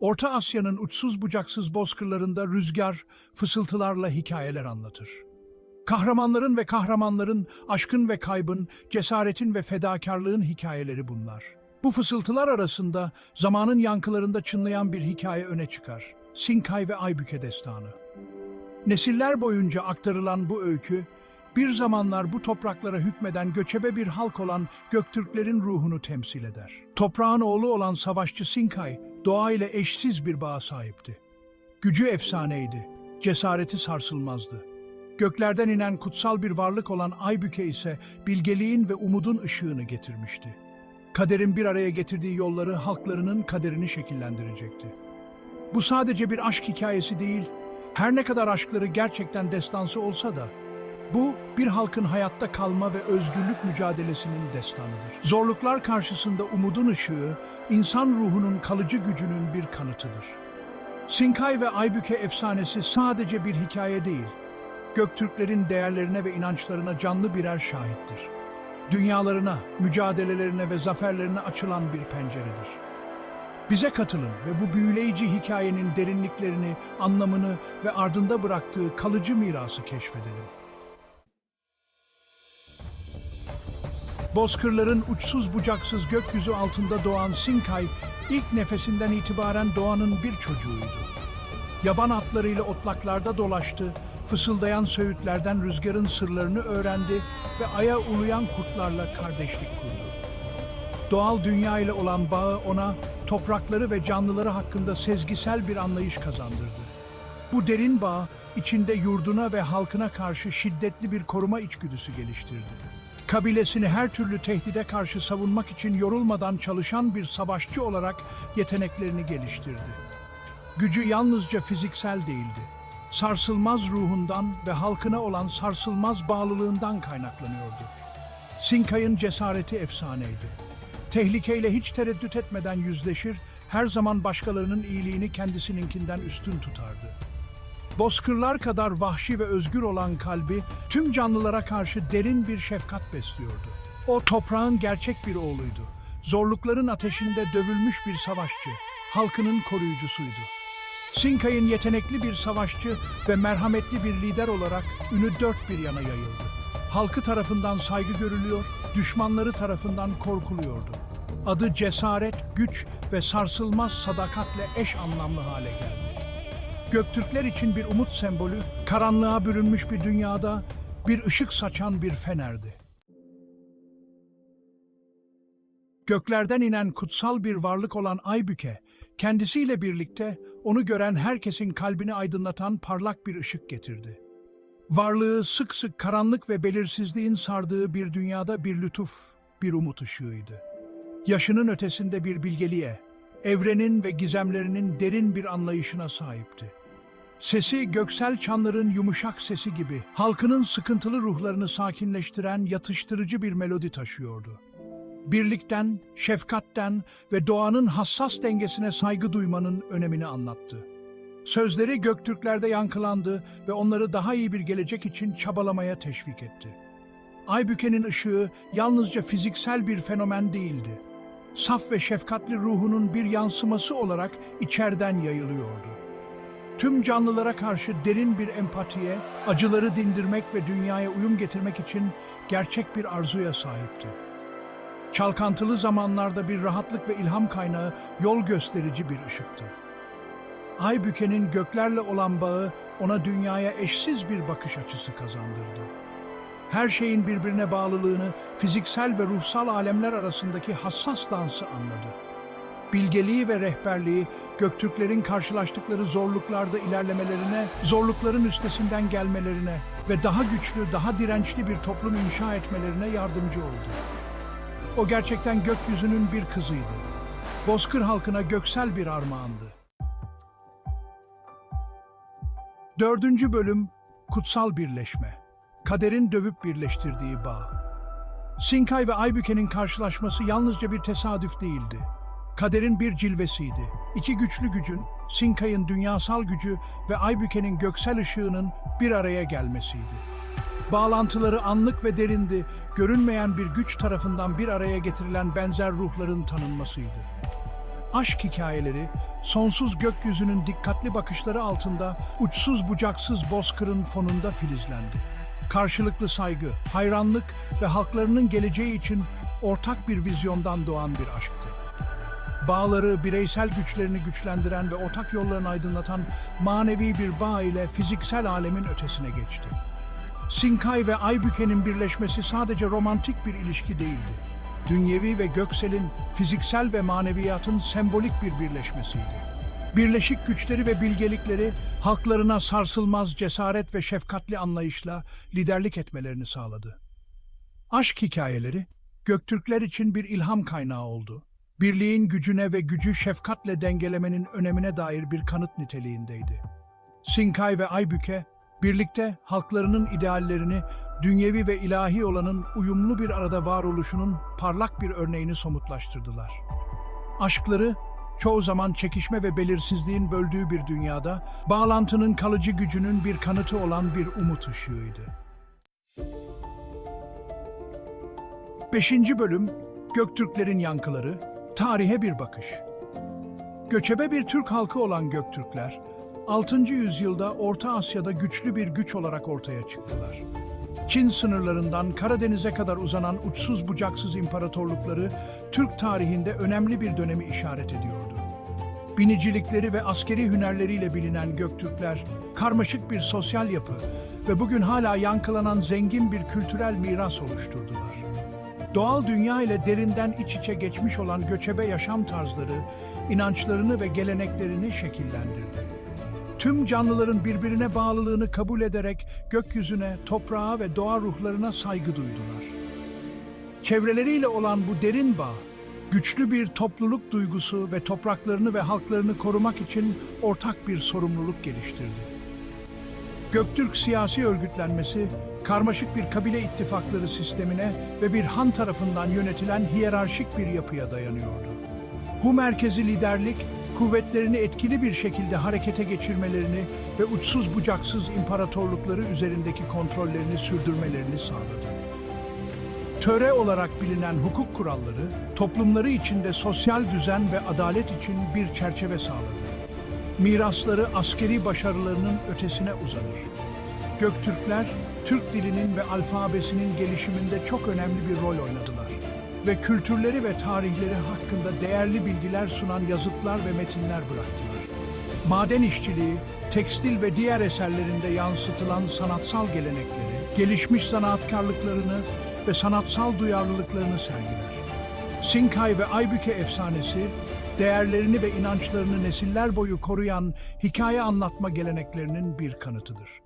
Orta Asya'nın uçsuz bucaksız bozkırlarında rüzgar fısıltılarla hikayeler anlatır. Kahramanların ve kahramanların, aşkın ve kaybın, cesaretin ve fedakarlığın hikayeleri bunlar. Bu fısıltılar arasında zamanın yankılarında çınlayan bir hikaye öne çıkar. Sinkay ve Aybüke destanı. Nesiller boyunca aktarılan bu öykü, bir zamanlar bu topraklara hükmeden göçebe bir halk olan Göktürklerin ruhunu temsil eder. Toprağın oğlu olan savaşçı Sinkay, doğayla eşsiz bir bağa sahipti. Gücü efsaneydi, cesareti sarsılmazdı. Göklerden inen kutsal bir varlık olan Aybüke ise bilgeliğin ve umudun ışığını getirmişti. Kaderin bir araya getirdiği yolları halklarının kaderini şekillendirecekti. Bu sadece bir aşk hikayesi değil, her ne kadar aşkları gerçekten destansı olsa da, bu bir halkın hayatta kalma ve özgürlük mücadelesinin destanıdır. Zorluklar karşısında umudun ışığı, insan ruhunun kalıcı gücünün bir kanıtıdır. Sinkay ve Aybüke efsanesi sadece bir hikaye değil, Göktürklerin değerlerine ve inançlarına canlı birer şahittir. Dünyalarına, mücadelelerine ve zaferlerine açılan bir penceredir. Bize katılın ve bu büyüleyici hikayenin derinliklerini, anlamını ve ardında bıraktığı kalıcı mirası keşfedelim. Bozkırların uçsuz bucaksız gökyüzü altında doğan Sinkay, ilk nefesinden itibaren doğanın bir çocuğuydu. Yaban atlarıyla otlaklarda dolaştı, fısıldayan söğütlerden rüzgarın sırlarını öğrendi ve aya uluyan kurtlarla kardeşlik kurdu. Doğal dünya ile olan bağı ona toprakları ve canlıları hakkında sezgisel bir anlayış kazandırdı. Bu derin bağ içinde yurduna ve halkına karşı şiddetli bir koruma içgüdüsü geliştirdi. Kabilesini her türlü tehdide karşı savunmak için yorulmadan çalışan bir savaşçı olarak yeteneklerini geliştirdi. Gücü yalnızca fiziksel değildi. Sarsılmaz ruhundan ve halkına olan sarsılmaz bağlılığından kaynaklanıyordu. Sinkay'ın cesareti efsaneydi. Tehlikeyle hiç tereddüt etmeden yüzleşir, her zaman başkalarının iyiliğini kendisininkinden üstün tutardı. Bozkırlar kadar vahşi ve özgür olan kalbi tüm canlılara karşı derin bir şefkat besliyordu. O toprağın gerçek bir oğluydu. Zorlukların ateşinde dövülmüş bir savaşçı, halkının koruyucusuydu. Sinkay'ın yetenekli bir savaşçı ve merhametli bir lider olarak ünü dört bir yana yayıldı. Halkı tarafından saygı görülüyor, düşmanları tarafından korkuluyordu. Adı cesaret, güç ve sarsılmaz sadakatle eş anlamlı hale geldi. Göktürkler için bir umut sembolü, karanlığa bürünmüş bir dünyada bir ışık saçan bir fenerdi. Göklerden inen kutsal bir varlık olan Aybüke, kendisiyle birlikte onu gören herkesin kalbini aydınlatan parlak bir ışık getirdi. Varlığı sık sık karanlık ve belirsizliğin sardığı bir dünyada bir lütuf, bir umut ışığıydı. Yaşının ötesinde bir bilgeliğe, evrenin ve gizemlerinin derin bir anlayışına sahipti. Sesi göksel çanların yumuşak sesi gibi halkının sıkıntılı ruhlarını sakinleştiren yatıştırıcı bir melodi taşıyordu. Birlikten, şefkatten ve doğanın hassas dengesine saygı duymanın önemini anlattı. Sözleri Göktürklerde yankılandı ve onları daha iyi bir gelecek için çabalamaya teşvik etti. Aybüke'nin ışığı yalnızca fiziksel bir fenomen değildi. Saf ve şefkatli ruhunun bir yansıması olarak içerden yayılıyordu. Tüm canlılara karşı derin bir empatiye, acıları dindirmek ve dünyaya uyum getirmek için gerçek bir arzuya sahipti. Çalkantılı zamanlarda bir rahatlık ve ilham kaynağı, yol gösterici bir ışıktı. Aybüke'nin göklerle olan bağı ona dünyaya eşsiz bir bakış açısı kazandırdı. Her şeyin birbirine bağlılığını, fiziksel ve ruhsal alemler arasındaki hassas dansı anladı. Bilgeliği ve rehberliği Göktürklerin karşılaştıkları zorluklarda ilerlemelerine, zorlukların üstesinden gelmelerine ve daha güçlü, daha dirençli bir toplum inşa etmelerine yardımcı oldu. O gerçekten gökyüzünün bir kızıydı. Bozkır halkına göksel bir armağandı. Dördüncü bölüm Kutsal Birleşme. Kaderin dövüp birleştirdiği bağ. Sinkay ve Aybüke'nin karşılaşması yalnızca bir tesadüf değildi. Kaderin bir cilvesiydi. İki güçlü gücün, Sinkay'ın dünyasal gücü ve Aybüke'nin göksel ışığının bir araya gelmesiydi. Bağlantıları anlık ve derindi, görünmeyen bir güç tarafından bir araya getirilen benzer ruhların tanınmasıydı. aşk hikayeleri, sonsuz gökyüzünün dikkatli bakışları altında uçsuz bucaksız bozkırın fonunda filizlendi. Karşılıklı saygı, hayranlık ve halklarının geleceği için ortak bir vizyondan doğan bir aşktı. Bağları, bireysel güçlerini güçlendiren ve ortak yollarını aydınlatan manevi bir bağ ile fiziksel alemin ötesine geçti. Sinkay ve Aybüke'nin birleşmesi sadece romantik bir ilişki değildi. Dünyevi ve gökselin, fiziksel ve maneviyatın sembolik bir birleşmesiydi. Birleşik güçleri ve bilgelikleri halklarına sarsılmaz cesaret ve şefkatli anlayışla liderlik etmelerini sağladı. Aşk hikayeleri Göktürkler için bir ilham kaynağı oldu. Birliğin gücüne ve gücü şefkatle dengelemenin önemine dair bir kanıt niteliğindeydi. Sinkay ve Aybüke birlikte halklarının ideallerini dünyevi ve ilahi olanın uyumlu bir arada varoluşunun parlak bir örneğini somutlaştırdılar. Aşkları çoğu zaman çekişme ve belirsizliğin böldüğü bir dünyada bağlantının kalıcı gücünün bir kanıtı olan bir umut ışığıydı. 5. bölüm Göktürklerin yankıları, tarihe bir bakış. Göçebe bir Türk halkı olan Göktürkler, 6. yüzyılda Orta Asya'da güçlü bir güç olarak ortaya çıktılar. Çin sınırlarından Karadeniz'e kadar uzanan uçsuz bucaksız imparatorlukları Türk tarihinde önemli bir dönemi işaret ediyordu. Binicilikleri ve askeri hünerleriyle bilinen Göktürkler, karmaşık bir sosyal yapı ve bugün hala yankılanan zengin bir kültürel miras oluşturdular. Doğal dünya ile derinden iç içe geçmiş olan göçebe yaşam tarzları, inançlarını ve geleneklerini şekillendirdi. Tüm canlıların birbirine bağlılığını kabul ederek gökyüzüne, toprağa ve doğa ruhlarına saygı duydular. Çevreleriyle olan bu derin bağ, güçlü bir topluluk duygusu ve topraklarını ve halklarını korumak için ortak bir sorumluluk geliştirdi. Göktürk siyasi örgütlenmesi, karmaşık bir kabile ittifakları sistemine ve bir han tarafından yönetilen hiyerarşik bir yapıya dayanıyordu. Bu merkezi liderlik, kuvvetlerini etkili bir şekilde harekete geçirmelerini ve uçsuz bucaksız imparatorlukları üzerindeki kontrollerini sürdürmelerini sağladı. Töre olarak bilinen hukuk kuralları, toplumları içinde sosyal düzen ve adalet için bir çerçeve sağladı. Mirasları askeri başarılarının ötesine uzanır. Göktürkler, Türk dilinin ve alfabesinin gelişiminde çok önemli bir rol oynadılar ve kültürleri ve tarihleri hakkında değerli bilgiler sunan yazıtlar ve metinler bıraktılar. Maden işçiliği, tekstil ve diğer eserlerinde yansıtılan sanatsal gelenekleri, gelişmiş zanaatkarlıklarını ve sanatsal duyarlılıklarını sergiler. Sinkay ve Aybüke efsanesi, değerlerini ve inançlarını nesiller boyu koruyan hikaye anlatma geleneklerinin bir kanıtıdır.